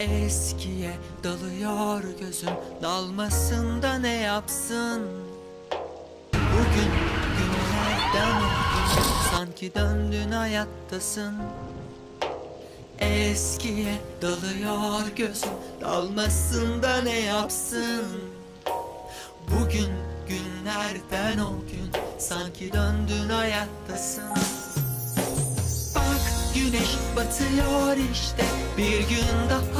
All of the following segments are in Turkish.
Eskiye dalıyor gözüm Dalmasın da ne yapsın? Bugün günlerden oldu Sanki döndün hayattasın. Eskiye dalıyor gözüm Dalmasın da ne yapsın? Bugün günlerden o gün Sanki döndün hayattasın. Bak güneş batıyor işte Bir gün daha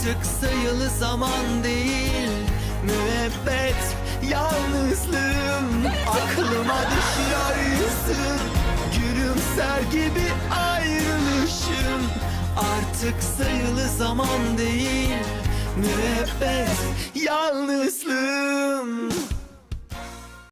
Artık sayılı zaman değil Müebbet yalnızlığım. Aklıma düşüyor yüzün Gülümser gibi ayrılışım. Artık sayılı zaman değil Müebbet yalnızlığım